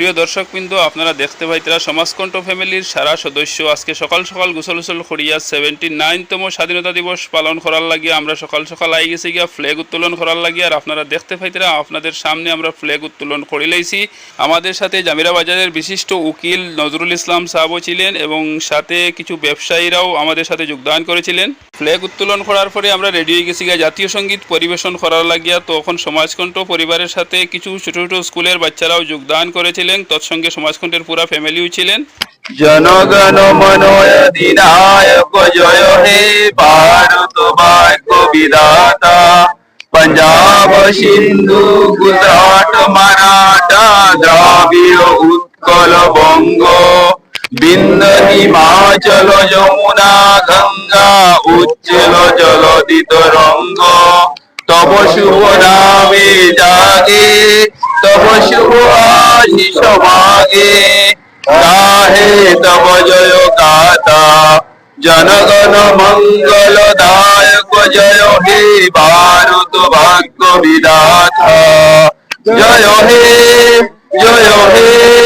প্রিয় দর্শকবৃন্দ, আপনারা দেখতে পাইতরা সমাজকণ্ঠ ফ্যামিলির সারা সদস্য। আজকে সকাল সকাল গোসল উসল করিয়া সেভেন্টি নাইনতম স্বাধীনতা দিবস পালন করার লাগিয়া আমরা সকাল সকাল আই গেছি গিয়া ফ্ল্যাগ উত্তোলন করার লাগিয়া। আর আপনারা দেখতে পাইতরা আপনাদের সামনে আমরা ফ্ল্যাগ উত্তোলন করে লাইছি। আমাদের সাথে জামিরা বাজারের বিশিষ্ট উকিল নজরুল ইসলাম সাহাবও ছিলেন এবং সাথে কিছু ব্যবসায়ীরাও আমাদের সাথে যোগদান করেছিলেন। ফ্ল্যাগ উত্তোলন করার পরে আমরা রেডি হয়ে গেছি গিয়া জাতীয় সংগীত পরিবেশন করার লাগিয়া। তখন সমাজকণ্ঠ পরিবারের সাথে কিছু ছোট ছোট স্কুলের বাচ্চারাও যোগদান করেছিলেন। তৎসঙ্গে সমাজকণ্ঠের পুরা ফ্যামিলিও ছিলেন। জনগণ পঞ্জাব সিন্ধু, গুজরাট দ্রাবিড়, উৎকল বঙ্গ। বিন্দ হিমাচল, যমুনা, গঙ্গা উচ্চল জলদিত রঙ্গ। তব শুভ নামে জাগে আশিস মাগে গাহে তব জয় গাতা জনগণ মঙ্গল দায়ক জয় হে ভারত ভাগ্য বিধাতা জয় হে জয় হে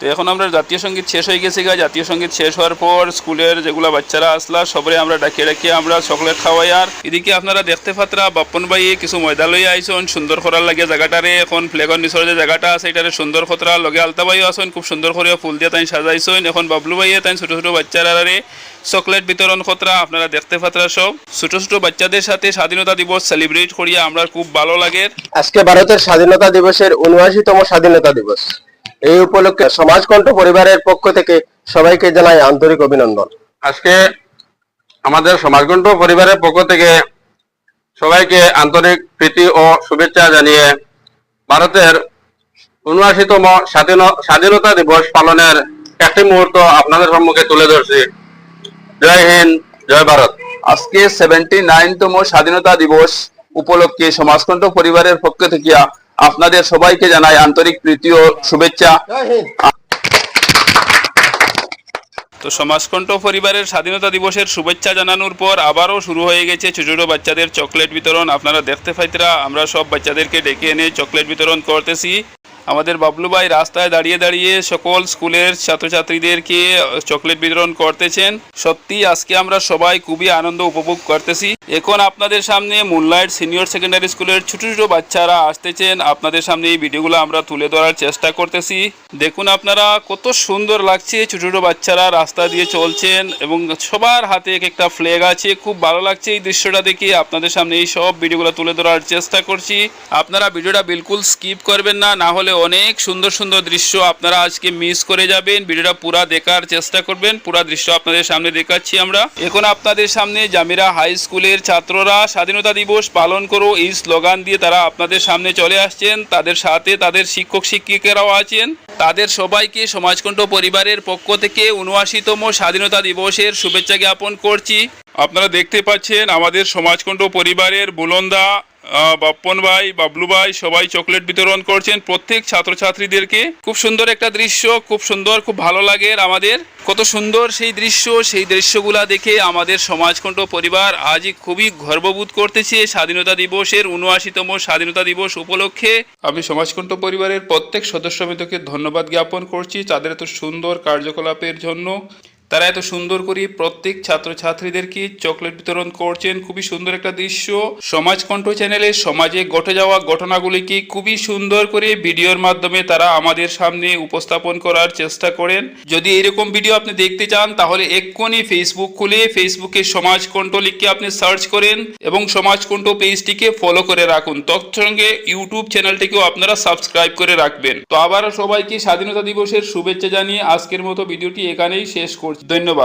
তো এখন আমরা জাতীয় সংগীত শেষ হয়ে গেছি গা। জাতীয় সংগীত শেষ হওয়ার পর স্কুলের যেগুলা বাচ্চারা আসলা, সবরে আমরা ডাকিয়ে ডাকিয়ে আমরা চকলেট খাওয়াই। আর এদিকে আপনারা দেখতে পাত্রা বাপ্পন ভাই কিছু ময়দা লই আইসন, সুন্দর করার লাগে জায়গাটারে এখন ফ্লেগর নিচর যে জায়গাটা আছে, এটারে সুন্দর খতরা লগে আলতা ভাইও আসন, খুব সুন্দর করে ফুল দিয়ে তাই সাজাইছেন এখন বাবলু ভাইয়ে তাই ছোট ছোট বাচ্চারারে চকলেট বিতরণ খতরা আপনারা দেখতে পাত্রা সব। ছোট ছোট বাচ্চাদের সাথে স্বাধীনতা দিবস সেলিব্রেট করিয়া আমরা খুব ভালো লাগে। আজকে ভারতের স্বাধীনতা দিবসের উনআশিতম স্বাধীনতা দিবস। এই উপলক্ষে সমাজকণ্ঠ পরিবারের পক্ষ থেকে সবাইকে জানাই আন্তরিক অভিনন্দন। আজকে আমাদের সমাজকণ্ঠ পরিবারের পক্ষ থেকে সবাইকে আন্তরিক প্রীতি ও শুভেচ্ছা জানিয়ে ভারতের উনআশিতম স্বাধীন- স্বাধীনতা দিবস পালনের একটি মুহূর্ত আপনাদের সম্মুখে তুলে ধরছি। জয় হিন্দ জয় ভারত। আজকে সেভেন্টি নাইনতম স্বাধীনতা দিবস উপলক্ষে সমাজকণ্ঠ পরিবারের পক্ষ থেকে আপনাদের সবাইকে জানাই আন্তরিক প্রীতি ও শুভেচ্ছা। তো সমাজকণ্ঠ পরিবারের স্বাধীনতা দিবসের শুভেচ্ছা জানানোর পর আবারও শুরু হয়ে গেছে ছোট ছোট বাচ্চাদের চকলেট বিতরণ। আপনারা দেখতে পাইতরা আমরা সব বাচ্চাদেরকে ডেকে এনে চকলেট বিতরণ করতেছি। আমাদের বাবলু ভাই রাস্তায় দাঁড়িয়ে দাঁড়িয়ে সকল স্কুলের ছাত্রছাত্রীদেরকে চকলেট বিতরণ করতেছেন। সত্যি আজকে আমরা সবাই খুবই আনন্দ উপভোগ করতেছি। এখন আপনাদের সামনে মুনলাইট সিনিয়র সেকেন্ডারি স্কুলের ছোট ছোট বাচ্চারা আসতেছেন। আপনাদের সামনে এই ভিডিওগুলো আমরা তুলে ধরার চেষ্টা করতেছি। দেখুন আপনারা, কত সুন্দর লাগছে ছোট ছোট বাচ্চারা রাস্তা দিয়ে চলছেন এবং সবার হাতে এক একটা ফ্ল্যাগ আছে। খুব ভালো লাগছে এই দৃশ্যটা দেখে। আপনাদের সামনে এই সব ভিডিওগুলো তুলে ধরার চেষ্টা করছি। আপনারা ভিডিওটা বিলকুল স্কিপ করবেন না না হলে অনেক সুন্দর সুন্দর দৃশ্য আপনারা আজকে মিস করে যাবেন। ভিডিওটা পুরা দেখার চেষ্টা করবেন। পুরা দৃশ্য আপনাদের সামনে দেখাচ্ছি আমরা। এখন আপনাদের সামনে জামিরা হাই স্কুলের ছাত্ররা স্বাধীনতা দিবস পালন করো এই স্লোগান দিয়ে তারা আপনাদের সামনে চলে আসছেন। তাদের সাথে তাদের শিক্ষক শিক্ষিকারাও আছেন। তাদের সবাইকে সমাজকণ্ঠ পরিবারের পক্ষ থেকে উনআশিতম স্বাধীনতা দিবসের শুভেচ্ছা জ্ঞাপন করছি। আপনারা দেখতে পাচ্ছেন আমাদের সমাজকণ্ঠ পরিবারের বুলন্দা বাপ্পন ভাই, বাবলু ভাই সবাই চকলেট বিতরণ করছেন। প্রত্যেক ছাত্রছাত্রীদেরকে খুব সুন্দর একটা দৃশ্য, খুব সুন্দর, খুব ভালো লাগে আমাদের। কত সুন্দর সেই দৃশ্য, সেই দৃশ্যগুলা দেখে আমাদের সমাজকণ্ঠ পরিবার আজই খুবই গর্ববোধ করতেছে স্বাধীনতা দিবসের উনআশিতম স্বাধীনতা দিবস উপলক্ষে। আমি সমাজকণ্ঠ পরিবারের প্রত্যেক সদস্যবৃন্দকে ধন্যবাদ জ্ঞাপন করছি, তাদের এত সুন্দর কার্যকলাপের জন্য। তারা এত সুন্দর করে প্রত্যেক ছাত্রছাত্রীদেরকে চকলেট বিতরণ করছেন? খুবই সুন্দর একটা দৃশ্য। সমাজকণ্ঠ চ্যানেলে সমাজে ঘটে যাওয়া ঘটনাগুলিকে খুবই সুন্দর করে ভিডিওর মাধ্যমে তারা আমাদের সামনে উপস্থাপন করার চেষ্টা করেন। যদি এরকম ভিডিও আপনি দেখতে চান, তাহলে এক্ষুনি ফেসবুক খুলে ফেসবুকে সমাজকণ্ঠ লিখে আপনি সার্চ করেন এবং সমাজকণ্ঠ পেজটিকে ফলো করে রাখুন। তৎসঙ্গে ইউটিউব চ্যানেলটিকেও আপনারা সাবস্ক্রাইব করে রাখবেন। তো আবার সবাইকে স্বাধীনতা দিবসের শুভেচ্ছা জানিয়ে আজকের মতো ভিডিওটি এখানেই শেষ করছি। ধন্যবাদ